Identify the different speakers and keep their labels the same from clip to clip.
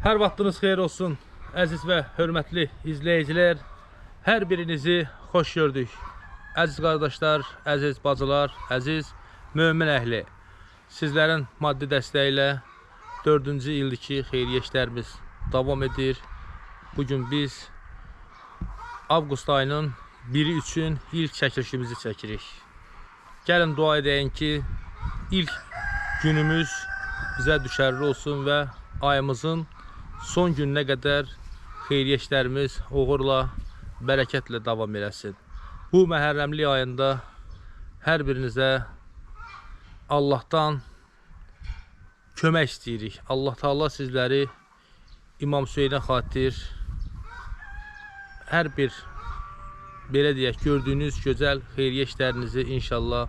Speaker 1: Hər vaxtınız xeyir olsun, əziz və hörmətli izləyicilər. Hər birinizi xoş gördük. Əziz qardaşlar, əziz bacılar, əziz mömin əhli. Sizlərin maddi dəstəyi ilə 4-cü ildir ki, xeyriyyə işlərimiz davam edir. Bu gün biz avqust ayının 1-i üçün ilk çəkilişimizi çəkirik. Gəlin dua edəyin ki, ilk günümüz bizə düşərli olsun və ayımızın son gününə qədər xeyriyyə işlərimiz uğurla, bərəkətlə davam eləsin. Bu məhərrəmlik ayında hər birinizə Allahdan kömək istəyirik. Allah Taala sizləri İmam Hüseynə xatir hər bir belə deyək, gördüyünüz gözəl xeyriyyə işlərinizi inşallah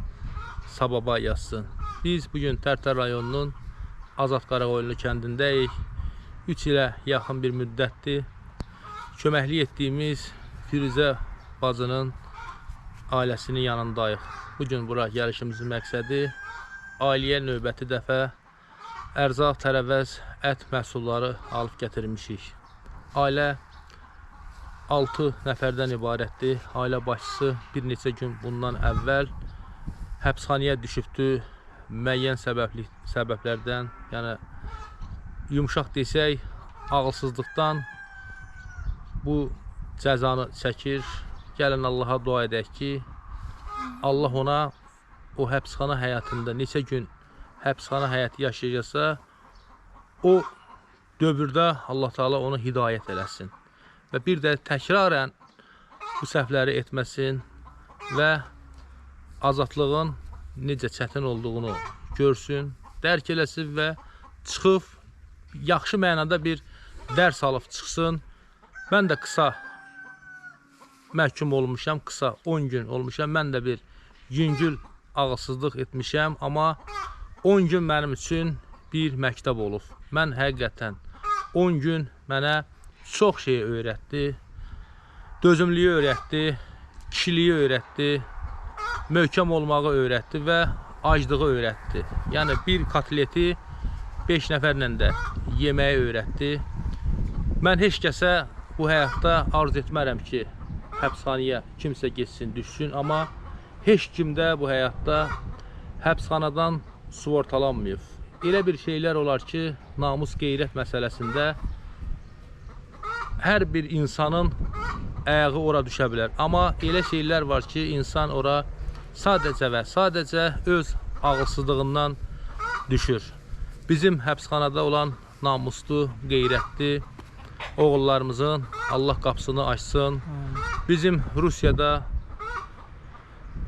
Speaker 1: sababa yazsın. Biz bugün Tərtər rayonunun Azad Qaraqoyunlu kəndindəyik. 3 ilə yaxın bir müddətdir köməklik etdiyimiz Firuzə bacının ailəsinin yanındayıq. Bu gün bura gəlişimizin məqsədi ailəyə növbəti dəfə ərzaq, tərəvəz, ət məhsulları alıb gətirmişik. Ailə 6 nəfərdən ibarətdir. Ailə başçısı bir neçə gün bundan əvvəl həbsxanaya düşübdü müəyyən səbəbli səbəblərdən, yəni yumşaq desək, ağılsızlıqdan bu cəzanı çəkir. Gəlin Allaha dua edək ki, Allah ona o həbsxana həyatında neçə gün həbsxana həyatı yaşayacaqsa, o dövrdə Allah Taala onu hidayət eləsin və bir də təkrarən bu səhvləri etməsin və azadlığın necə çətin olduğunu görsün, dərk eləsin və çıxıb yaxşı mənada bir dərs alıb çıxsın. Mən də qısa məhkum olmuşam, qısa 10 gün olmuşam. Mən də bir yüngül ağılsızlıq etmişəm, amma 10 gün mənim üçün bir məktəb olub. Mən həqiqətən 10 gün mənə çox şey öyrətdi. Dözümlüyü öyrətdi, kişiliyi öyrətdi, möhkəm olmağı öyrətdi və aclığı öyrətdi. Yəni bir kotleti 5 nəfərlə də yeməyi öyrətdi. Mən heç kəsə bu həyatda arzu etmərəm ki, həbsxanaya kimsə getsin, düşsün, amma heç kim də bu həyatda həbsxanadan sığortalanmayıb. Elə bir şeylər olar ki, namus qeyrət məsələsində hər bir insanın ayağı ora düşə bilər. Amma elə şeylər var ki, insan ora sadəcə və sadəcə öz ağılsızlığından düşür. Bizim həbsxanada olan namuslu, qeyrətli oğullarımızın Allah qapısını açsın. Bizim Rusiyada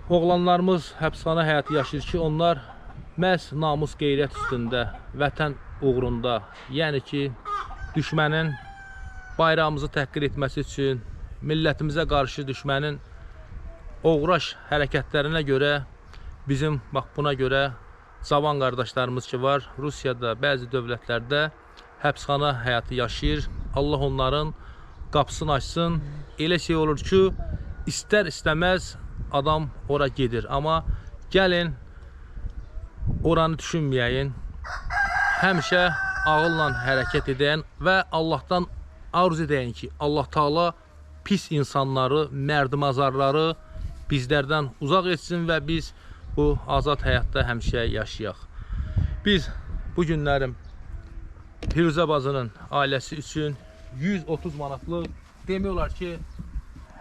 Speaker 1: oğlanlarımız həbsxana həyatı yaşayır ki, onlar məhz namus qeyrət üstündə, vətən uğrunda, yəni ki, düşmənin bayrağımızı təhqir etməsi üçün, millətimizə qarşı düşmənin oğraş hərəkətlərinə görə bizim bax buna görə cavan qardaşlarımız ki var, Rusiyada, bəzi dövlətlərdə həbsxana həyatı yaşayır. Allah onların qapısını açsın. Elə şey olur ki, istər istəməz adam ora gedir. Amma gəlin oranı düşünməyəyin. Həmişə ağılla hərəkət edən və Allahdan arzu edəyin ki, Allah Taala pis insanları, mərdimazarları bizlərdən uzaq etsin və biz bu azad həyatda həmişə yaşayaq. Biz bu günlərim Firuzə bacının ailəsi üçün 130 manatlıq demək olar ki,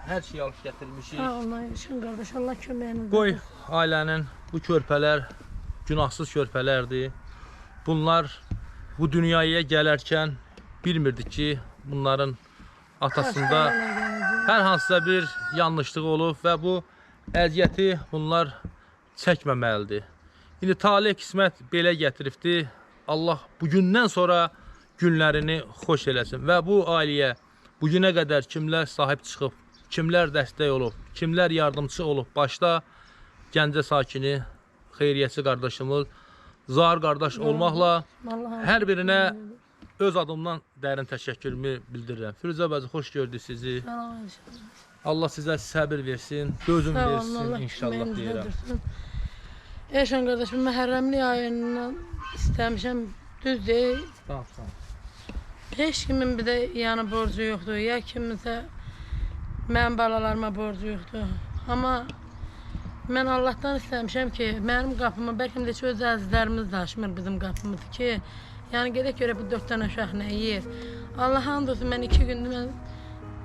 Speaker 1: hər şey alıb gətirmişik.
Speaker 2: Sağ olun Ayşın qardaş, Allah köməyiniz
Speaker 1: Qoy ailənin bu körpələr günahsız körpələrdir. Bunlar bu dünyaya gələrkən bilmirdi ki, bunların atasında hər hansısa bir yanlışlığı olub və bu əziyyəti bunlar çəkməməlidir. İndi talih qismət belə gətiribdi. Allah bugündən sonra günlərini xoş eləsin və bu ailəyə bu günə qədər kimlər sahib çıxıb, kimlər dəstək olub, kimlər yardımçı olub, başda Gəncə sakini xeyriyyəçi qardaşımız Zahir qardaş olmaqla hər birinə öz adımdan dərin təşəkkürümü bildirirəm. Firuzə bacı xoş gördük sizi. Allah sizə səbir versin, dözüm versin
Speaker 2: Allah
Speaker 1: inşallah deyirəm.
Speaker 2: dursun. Ayşın qardaş, bu məhərrəmlik ayından istəmişəm, düz deyil.
Speaker 1: Tamam, tamam.
Speaker 2: Heç kimin bir də yəni borcu yoxdur. Ya kiminsə mənim balalarıma borcu yoxdur. Amma mən Allahdan istəmişəm ki, mənim qapıma bəlkə də öz əzizlərimiz də açmır bizim qapımızı ki, yəni gedək görə bu 4 dənə uşaq nə yeyir. Allah and olsun mən 2 gündür mən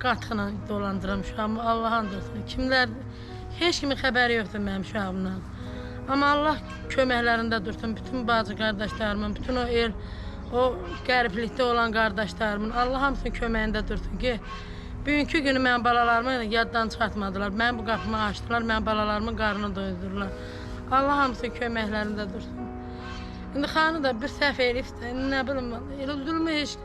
Speaker 2: qatıqla dolandıram uşağımı. Allah and olsun. Kimlər heç kimin xəbəri yoxdur mənim uşağımdan. Amma Allah köməklərində dursun bütün bacı qardaşlarımın, bütün o el, o qəriblikdə olan qardaşlarımın, Allah hamısının köməyində dursun ki, bugünkü günü mənim balalarımı yaddan çıxartmadılar. Mənim bu qapımı açdılar, mənim balalarımın qarnını doyurdular. Allah hamısının köməklərində dursun. İndi xanı da bir səhv eləyibsə, nə bilim, elə zülmü heç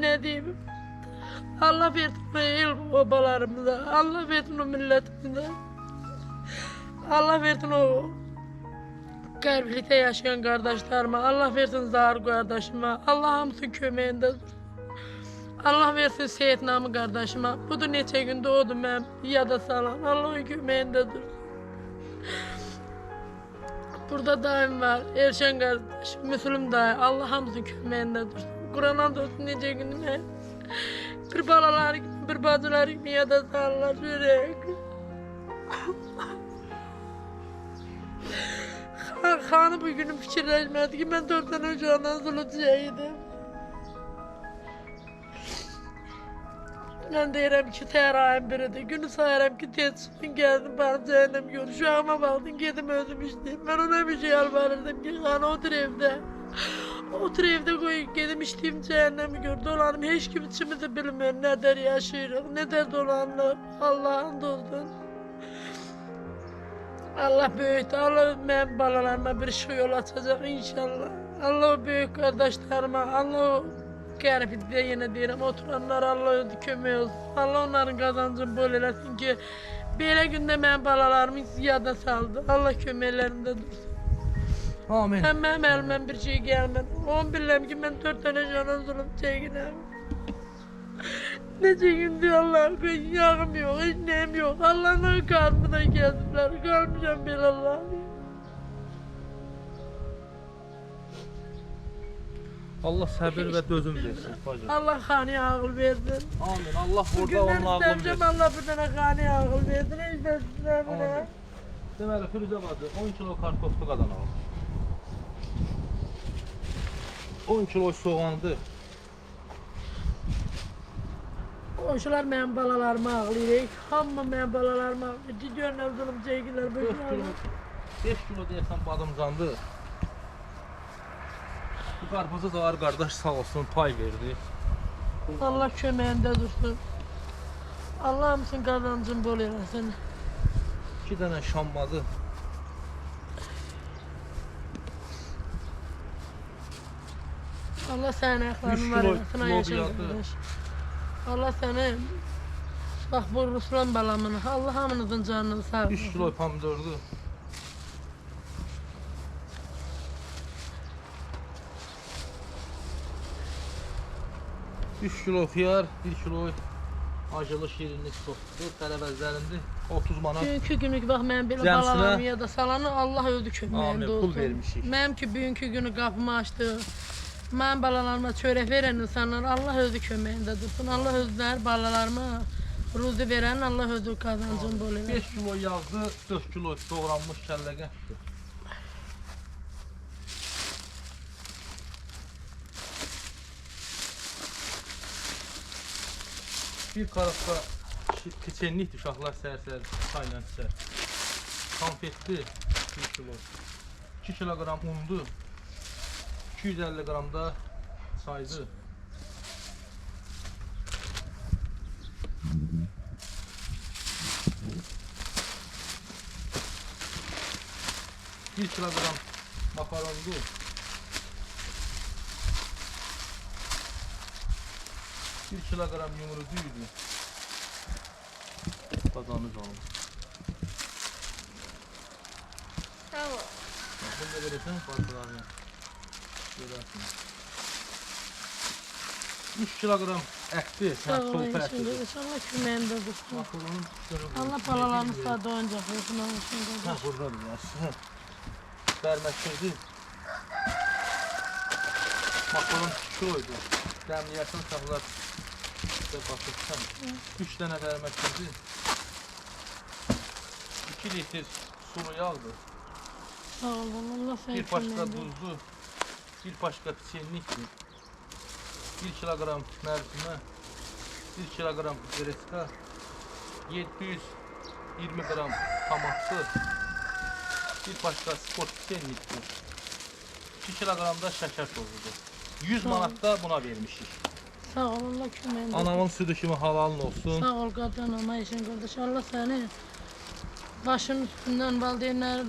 Speaker 2: ne, diyeyim. Allah versin el babalarımıza. Allah versin o milletimize. Allah versin o qəriblikdə yaşayan qardaşlarıma. Allah versin Zahir qardaşıma. Allah hamısının köməyində. Allah versin Seyid Namı qardaşıma. Budur neçə gündə odur mənim yada salan. Allah onun. Burada daim var. Erşen kardeş, Müslüm dayı. Allah hamısının köməyində dursun. Kur'an'a dursun necə gününe. Bir balalar gibi, bir bacılar gibi yada sallar sürek. Han, hanı bugünü fikirləşmədi ki, mən dörd dənə uşaqdan zulacaqdım. Mən deyirəm ki, təhər ayın biridir. Günü sayıram ki, tez çıxın gəldim, bana cəhənnəm gör. Uşağıma baxdın, gedim özüm işləyim. Mən ona bir şey yalvarırdım ki, xana otur evdə. Otur evdə qoy, gedim işləyim, cəhənnəmi gör. Dolanım, heç kim içimizi bilmir, nədər yaşayırıq, nədər dolanırıq. Allah'ın olsun. Allah böyükdür. Allah mənim balalarıma bir şey yol açacaq inşallah. Allah o böyük qardaşlarıma, Allah o qəribdə yenə deyirəm, oturanlar Allah özü kömək olsun. Allah onların qazancını bol ki, belə gündə mənim balalarımı yada saldı. Allah köməklərində dursun.
Speaker 1: Amin.
Speaker 2: Mənim əlimdən bir şey gəlmədi. Onu bilirəm ki, mən dörd dənə canan zulüm çəkirəm. Necə gündür Allah koyun, yağım yok, hiç neyim yok. Allah'ın karnına geldiler, kalmayacağım ben Allah'ım.
Speaker 1: Allah səbir və dözüm versin. bacım.
Speaker 2: Allah hani ağıl versin.
Speaker 1: Amin. Allah orada onun
Speaker 2: ben
Speaker 1: ağlını versin.
Speaker 2: Allah bir tane hani ağıl versin. Size bile.
Speaker 1: Amin. Deməli, Firuzə bacı 10 kilo kartoflu qadan 10 kilo soğandı.
Speaker 2: Qoşular mənim balalarıma ağlayır. Hamı mənim balalarıma ağlayır. Gidiyorlar zulüm çekilir.
Speaker 1: 4 kilo, 5 kilo deyəsən badımcandı. Bu qarpızı da var qardaş sağ olsun pay verdi.
Speaker 2: Allah köməyində dursun. Allah hamısının qazancını bol eləsin.
Speaker 1: 2 dənə şammadı.
Speaker 2: Allah sənin ayaqlarını
Speaker 1: Üç
Speaker 2: var
Speaker 1: kilo
Speaker 2: eləsin ay yaşa
Speaker 1: lobiyadı.
Speaker 2: qardaş. Allah səni bax bu Ruslan balamını Allah hamınızın canını sağ
Speaker 1: 3
Speaker 2: olsun.
Speaker 1: kilo pomidordu. Üç kilo xiyar, 1 kilo acılı şirinlik soslu, tələbəzlərində 30 manat.
Speaker 2: Bugünkü günü bax mən belə balalarımı yada salanı Allah öldü
Speaker 1: Amin,
Speaker 2: köməyində
Speaker 1: pul
Speaker 2: olsun.
Speaker 1: vermişik.
Speaker 2: Mənim ki bugünkü günü qapımı açdı. Mən balalarıma çörək verən insanlar Allah özü köməyində dursun. Allah özləri balalarıma ruzi verən Allah özü qazancını bol eləsin.
Speaker 1: 5 kilo yağdı, 4 kilo doğranmış kəllə qətdir. Bir karafta keçenlikdir uşaqlar səhər-səhər çayla içər. Konfetli 1 kilo. 2 kiloqram undu. 250 qram da çaydı. Bir kilogram makarondu. Bir kilogram yumruğuydu. Kazanız oldu.
Speaker 2: Tamam.
Speaker 1: Bunu da verirsen Görersin. 3 kilogram ətli,
Speaker 2: Sağ
Speaker 1: sən
Speaker 2: ol
Speaker 1: soyuq
Speaker 2: inşallah.
Speaker 1: ətli.
Speaker 2: İnşallah dursun.
Speaker 1: Makaronun görürəm.
Speaker 2: Allah balalarını sağ doyunca versin olsun
Speaker 1: Ha,
Speaker 2: qardaş.
Speaker 1: buradadır ya. Bərməkdirdi. Makaron kiloydu. Dəmləyəsən saxlar. İşte batırsan. 3 dənə bərməkdirdi. 2 litr sulu yağdır.
Speaker 2: Sağ olun. Allah səni
Speaker 1: Bir başqa duzlu. Bir başqa çenlikdir. 1 kilogram mərcimə. 1 kilogram greska. 720 gram tamatlı. Bir başqa sport çenlikdir. 2 kilogram da şəkər tozudur. 100
Speaker 2: Sağ
Speaker 1: manat da buna vermişik.
Speaker 2: Sağ ol Allah köməyində.
Speaker 1: Anamın südü kimi halalın olsun.
Speaker 2: Sağ ol qadın ama işin qardaş. Allah səni başın üstündən valideynlər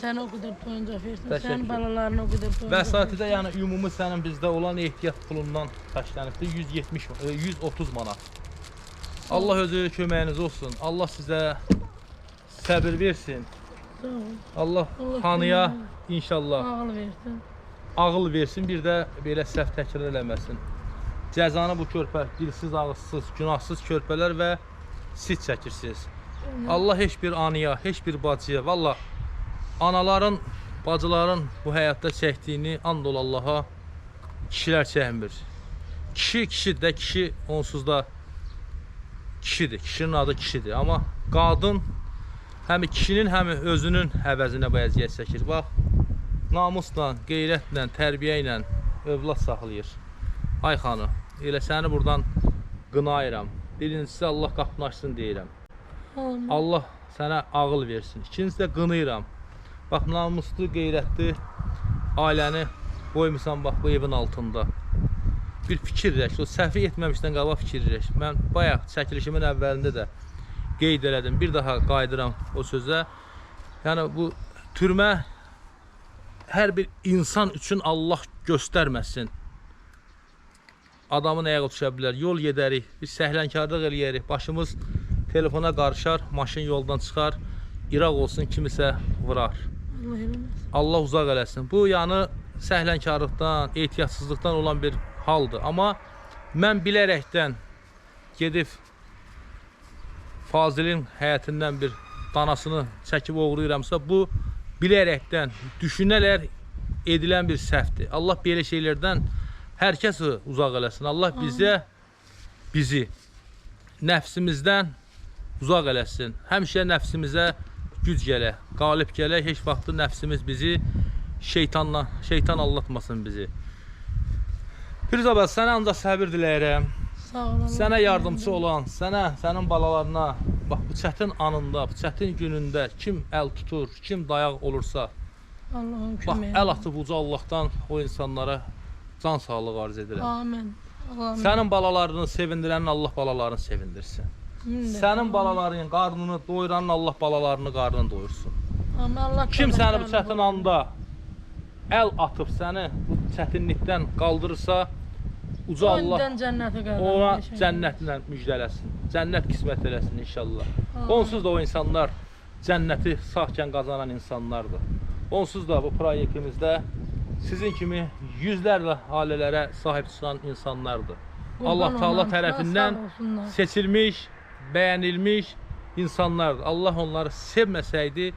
Speaker 2: səni o qədər doyunca versin.
Speaker 1: Təşəkkür.
Speaker 2: Sənin balalarını o qədər doyunca
Speaker 1: Vəsaitidə
Speaker 2: versin.
Speaker 1: yəni ümumi sənin bizdə olan ehtiyat pulundan təşkilənibdir 170 e, 130 manat. Allah özü köməyiniz olsun. Allah sizə səbir versin.
Speaker 2: Sağ ol.
Speaker 1: Allah
Speaker 2: Allah
Speaker 1: xanıya inşallah
Speaker 2: Ağıl versin.
Speaker 1: ağıl versin, bir də belə səhv təkrar eləməsin. Cəzanı bu körpə dilsiz, ağızsız, günahsız körpələr və siz çəkirsiniz. Allah heç bir anıya, heç bir bacıya, valla anaların, bacıların bu həyatda çəkdiyini and ol Allaha kişilər çəkmir. Kişi kişidir də, kişi onsuz da kişidir. Kişinin adı kişidir. Amma qadın həm kişinin, həm özünün əvəzinə bu əziyyət çəkir. Bax, namusla, qeyrətlə, tərbiyə ilə övlad saxlayır. Ay xanım, elə səni buradan qınayıram. Birincisi Allah qapını açsın deyirəm. Allah sənə ağıl versin. İkincisi də qınayıram. Bax namuslu, qeyrətli ailəni qoymusan bax bu evin altında. Bir fikirləş, o səhvi etməmişdən qabaq fikirləş. Mən bayaq çəkilişimin əvvəlində də qeyd elədim. Bir daha qayıdıram o sözə. Yəni bu türmə hər bir insan üçün Allah göstərməsin. Adamın ayağı düşə bilər, yol gedərik, bir səhlənkarlıq eləyərik, başımız telefona qarışar, maşın yoldan çıxar, İraq olsun kimisə vurar.
Speaker 2: Allah
Speaker 1: uzaq eləsin. Bu yəni səhlənkarlıqdan, ehtiyatsızlıqdan olan bir haldır. Amma mən bilərəkdən gedib Fazilin həyətindən bir danasını çəkib oğurlayıramsa, bu bilərəkdən, düşünələr edilən bir səhvdir. Allah belə şeylərdən hər kəsi uzaq eləsin. Allah bizə bizi nəfsimizdən uzaq eləsin. Həmişə nəfsimizə güc gələ, qalib gələ. Heç vaxt nəfsimiz bizi şeytanla, şeytan allatmasın bizi. Firuz abad, sənə ancaq səbir diləyirəm. Sənə yardımçı olan, sənə, sənin balalarına, bax bu çətin anında, bu çətin günündə kim əl tutur, kim dayaq olursa,
Speaker 2: Allahın
Speaker 1: bax əl atıb uca Allahdan o insanlara can sağlığı arz edirəm.
Speaker 2: Amin. Amin.
Speaker 1: Sənin balalarını sevindirənin Allah balalarını sevindirsin. Sənin balaların qarnını doyuranın Allah balalarını qarnını doyursun.
Speaker 2: Amin. Allah
Speaker 1: Kim səni bu çətin anda əl atıb səni bu çətinlikdən qaldırırsa, uca Allah ona cənnətlə müjdələsin. Cənnət qismət eləsin inşallah. Onsuz da o insanlar cənnəti sağkən qazanan insanlardır. Onsuz da bu proyektimizdə sizin kimi yüzlərlə ailələrə sahib çıxan insanlardır. Allah Taala tərəfindən seçilmiş, bəyənilmiş insanlardır. Allah onları sevməsəydi,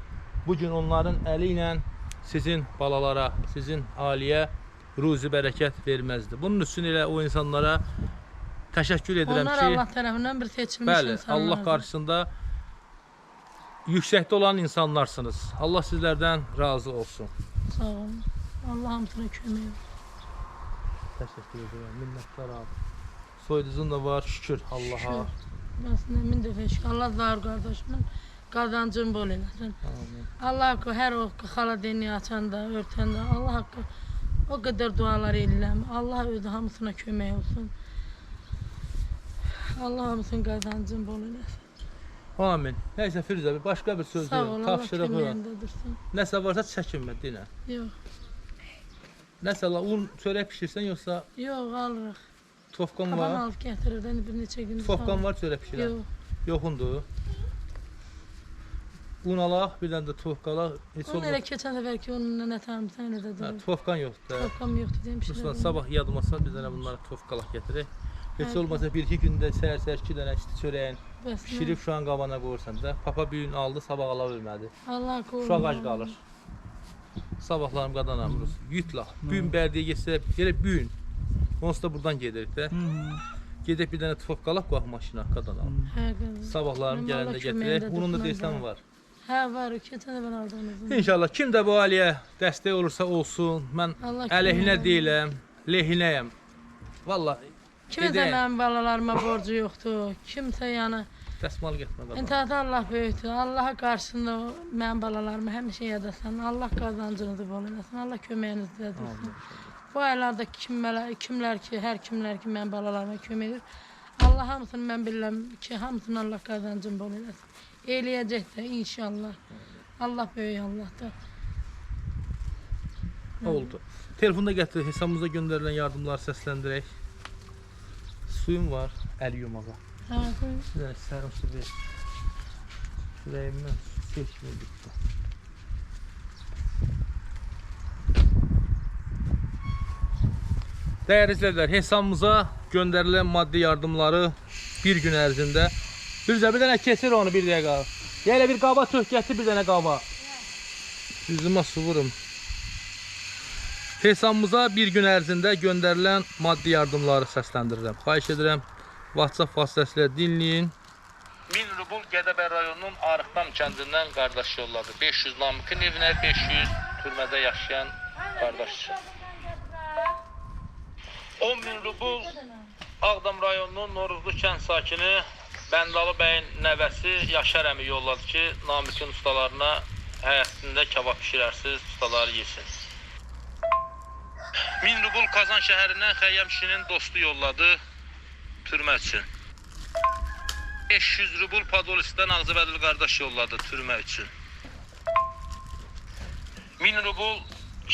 Speaker 1: bu gün onların əli ilə sizin balalara, sizin ailəyə ruzi bərəkət verməzdi. Bunun üçün elə o insanlara təşəkkür edirəm
Speaker 2: Onlar
Speaker 1: ki,
Speaker 2: Allah tərəfindən bir seçilmiş
Speaker 1: bəli,
Speaker 2: insanlardır.
Speaker 1: Allah qarşısında yüksəkdə olan insanlarsınız. Allah sizlərdən razı olsun.
Speaker 2: Sağ olun. Allah hamısına kömək olsun.
Speaker 1: Təşəkkür edirəm. Minnətdaram. Soyuduzun da var, şükür Allaha.
Speaker 2: Aslında min dəfə şükür. Allah zar qardaşımın qazancın bol.
Speaker 1: Amin.
Speaker 2: Allah haqqı hər o xala dini açanda, örtəndə Allah haqqı o qədər dualar eləyirəm. Allah özü hamısına kömək olsun. Allah hamısının qazancın bol eləsin.
Speaker 1: Amin. Nəysə Firuzə, bir başqa bir söz
Speaker 2: Sağ ol, Allah
Speaker 1: tapşırığı.
Speaker 2: köməyində dursun.
Speaker 1: Nəsə varsa çəkinmə, dinə.
Speaker 2: Yox,
Speaker 1: Nəsə la un çörək bişirsən yoxsa
Speaker 2: yox alırıq.
Speaker 1: Tofqan
Speaker 2: Qaban
Speaker 1: var?
Speaker 2: alıb gətirirdən bir neçə gün.
Speaker 1: Tofqan var çörək bişirən?
Speaker 2: Yox.
Speaker 1: Yoxundur. Un alaq, bir dənə də tofqa alaq. Heç
Speaker 2: Onu elə
Speaker 1: olmaz.
Speaker 2: keçən səfərki onunla nə tamamsan elə də
Speaker 1: Hə,
Speaker 2: durur.
Speaker 1: tofqan yoxdur. hə.
Speaker 2: Toplam yoxdur
Speaker 1: Ruslan
Speaker 2: demişlər.
Speaker 1: sabah yadıma sal bir dənə bunlara tofqalaq gətirək. Heç olmasa 1-2 gündə səhər-səhər 2 dənə isti çörəyin
Speaker 2: Bəs
Speaker 1: pişirib uşağın qabağına qoyursan da. Papa bir gün aldı, sabah ala bilmədi.
Speaker 2: Allah
Speaker 1: Uşaq
Speaker 2: qorusun.
Speaker 1: ac qalır. Sabahlarım qadan amırız. Yütla. Bugün bərdiyə getsə, elə bugün. Onsuz da buradan gedirik də. Gedib bir dənə tıfaq qalaq qoyaq maşına qadan al.
Speaker 2: Hə qızım.
Speaker 1: Sabahlarım
Speaker 2: Mən
Speaker 1: gələndə gətirək. Bunun da
Speaker 2: da.
Speaker 1: var.
Speaker 2: Hə var, keçən də mən aldığınızı.
Speaker 1: İnşallah kim də bu ailəyə dəstək olursa olsun. Mən əleyhinə deyiləm, lehinəyəm. Vallahi
Speaker 2: Kimsə
Speaker 1: Gedək.
Speaker 2: mənim balalarıma borcu yoxdur. Kimsə yəni
Speaker 1: dəsmal getmə qadan.
Speaker 2: İntihada Allah böyükdür. Allaha qarşısında mənim balalarıma həmişə yadasan. Allah qazancınızı bol eləsin. Allah köməyinizdə dursun. Bu aylarda kimlər, kimlər ki, hər kimlər ki mənim balalarıma kömək edir. Allah hamısını mən bilirəm ki, hamısını Allah qazancını bol eləsin. Eləyəcək də inşallah. Allah böyük Allahdır.
Speaker 1: Oldu. Telefonda gətir, hesabımıza göndərilən yardımları səsləndirək. Suyum var, əl yumağa.
Speaker 2: Hə, qoy.
Speaker 1: Bir dənə sərin su ver. Ürəyimdən su seçmir bitti. Dəyərli izləyicilər, hesabımıza göndərilən maddi yardımları bir gün ərzində Bircə bir dənə keçir onu bir dəqiqə. Yenə bir qaba tök gətir bir dənə qaba. Üzümə su vurum. Hesabımıza bir gün ərzində göndərilən maddi yardımları səsləndirirəm. Xahiş edirəm WhatsApp vasitəsilə dinləyin. 1000 rubl Gədəbəy rayonunun Arıqdam kəndindən qardaş yolladı. 500 Namıkın evinə, 500 türmədə yaşayan qardaş üçün. 10 bin rubl Ağdam rayonunun Noruzlu kənd sakini Bəndalı bəyin nəvəsi Yaşar əmi yolladı ki, Namıkın ustalarına həyətində kebab bişirərsiz, ustaları yesin. 1000 rubl Kazan şəhərindən Xəyyəm kişinin dostu yolladı türmə üçün. 500 rubl Padolisdən Ağzıbədili qardaş yolladı türmə üçün. 1000 rubl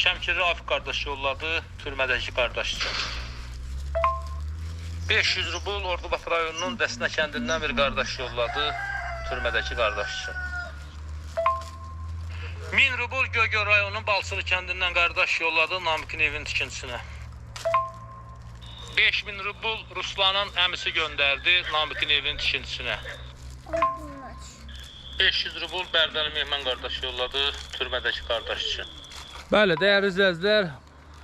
Speaker 1: Şəmkir Rafiq qardaş yolladı türmədəki qardaş üçün. 500 rubl Ordubad rayonunun Dəsnə kəndindən bir qardaş yolladı türmədəki qardaş üçün. 1000 rubl Göygöl rayonunun Balçılı kəndindən qardaş yolladı Namıkın evin tikintisinə. 5000 rubl Ruslanın əmisi göndərdi Namıkın evin tikintisinə. 500 rubl Bərdəli Mehman qardaş yolladı türmədəki qardaş üçün. Bəli, dəyərli izləyicilər,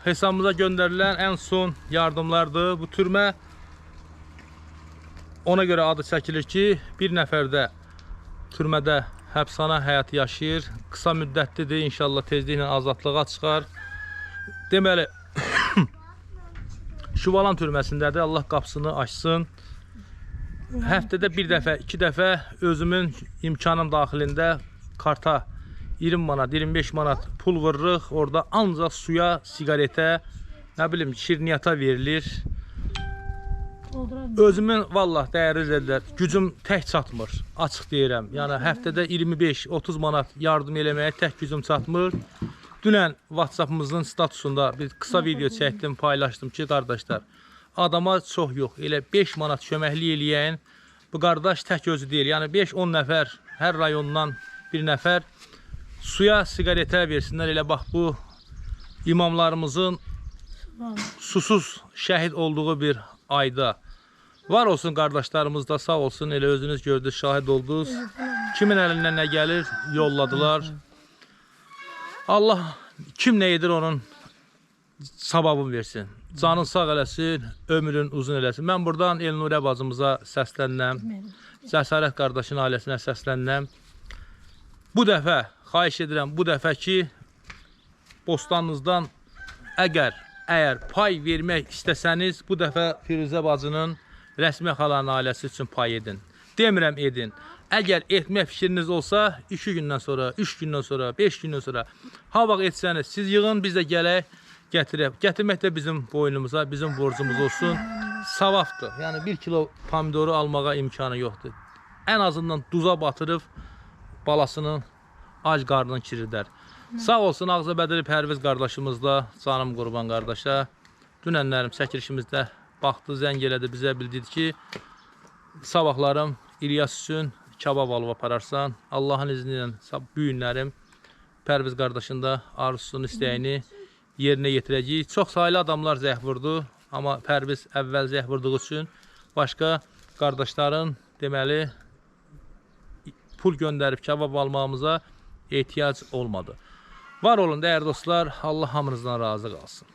Speaker 1: hesabımıza göndərilən ən son yardımlardır. Bu türmə ona görə adı çəkilir ki, bir nəfər də türmədə həbsxana həyatı yaşayır. Qısa müddətlidir, inşallah tezliklə azadlığa çıxar. Deməli, Şuvalan türməsindədir. Allah qapısını açsın. Həftədə bir dəfə, iki dəfə özümün imkanım daxilində karta 20 manat, 25 manat pul vururuq. Orada ancaq suya, siqaretə, nə bilim, şirniyyata verilir. Özümün vallah dəyərli izləyicilər, gücüm tək çatmır. Açıq deyirəm. Yəni həftədə 25-30 manat yardım eləməyə tək gücüm çatmır. Dünən WhatsApp-ımızın statusunda bir qısa video çəkdim, paylaşdım ki, qardaşlar, adama çox yox, elə 5 manat köməkli eləyən bu qardaş tək özü deyil. Yəni 5-10 nəfər hər rayondan bir nəfər suya, siqaretə versinlər. Elə bax bu imamlarımızın susuz şəhid olduğu bir ayda. Var olsun qardaşlarımız da sağ olsun elə özünüz gördünüz, şahid oldunuz. Kimin əlindən nə gəlir yolladılar. Allah kim nə edir onun savabını versin. Canın sağ eləsin, ömrün uzun eləsin. Mən buradan Elnurə bacımıza səslənirəm. Cəsarət qardaşın ailəsinə səslənirəm. Bu dəfə xahiş edirəm bu dəfə ki bostanınızdan əgər əgər pay vermək istəsəniz bu dəfə Firuzə bacının rəsmi xalanın ailəsi üçün pay edin. Demirəm edin. Əgər etmək fikriniz olsa 2 gündən sonra, 3 gündən sonra, 5 gündən sonra ha vaxt etsəniz siz yığın biz də gələk gətirək. Gətirmək də bizim boynumuza, bizim borcumuz olsun. Savabdır. Yəni 1 kilo pomidoru almağa imkanı yoxdur. Ən azından duza batırıb balasının ac qarnını kiridər. Sağ olsun Ağzabədili Pərviz qardaşımızla, canım qurban qardaşa. Dünənlərim çəkilişimizdə baxdı, zəng elədi, bizə bildirdi ki, sabahlarım İlyas üçün kabab alıb apararsan. Allahın izni ilə bu günlərim Pərviz qardaşın da arzusunu, istəyini yerinə yetirəcəyik. Çox saylı adamlar zəh vurdu, amma Pərviz əvvəl zəh vurduğu üçün başqa qardaşların deməli pul göndərib kebab almağımıza ehtiyac olmadı. Var olun dəyərli dostlar. Allah hamınızdan razı qalsın.